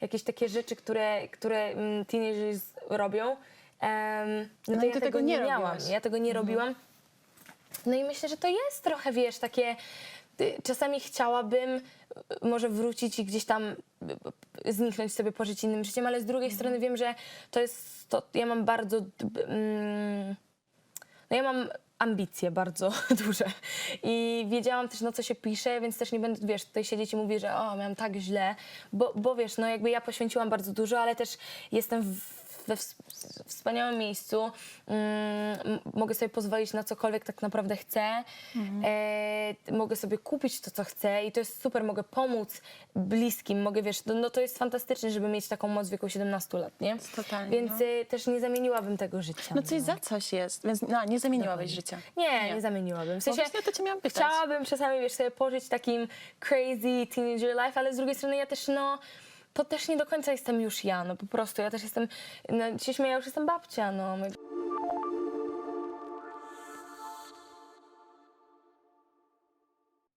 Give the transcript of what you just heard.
jakieś takie rzeczy, które, które mm, teenagerzy robią. em, no to i ja tego, tego nie nie miałam. robiłaś. Ja tego nie robiłam. No i myślę, że to jest trochę, wiesz, takie. y, Czasami chciałabym y, może wrócić i gdzieś tam y, zniknąć sobie, pożyć innym życiem, ale z drugiej strony wiem, że to jest. To, ja mam bardzo. Mm, no ja mam ambicje bardzo duże. I wiedziałam też, na co się pisze, więc też nie będę, wiesz, tutaj siedzieć i mówić, że o, miałam tak źle, bo, bo wiesz, no jakby ja poświęciłam bardzo dużo, ale też jestem w, we ws- wspaniałym miejscu, mm, mogę sobie pozwolić na cokolwiek tak naprawdę chcę, e, mogę sobie kupić to, co chcę i to jest super, mogę pomóc bliskim, mogę, wiesz, no, no to jest fantastyczne, żeby mieć taką moc w wieku 17 lat, nie? Totalnie, Więc no. y, też nie zamieniłabym tego życia. No coś za coś jest, więc no, nie zamieniłabyś życia. Nie, nie, zamieniłabym. W sensie, to cię miałam pytać. chciałabym czasami, wiesz, sobie pożyć takim crazy teenager life, ale z drugiej strony ja też, no, to też nie do końca jestem już ja, no po prostu. Ja też jestem, no, się śmieję, ja już jestem babcia, no.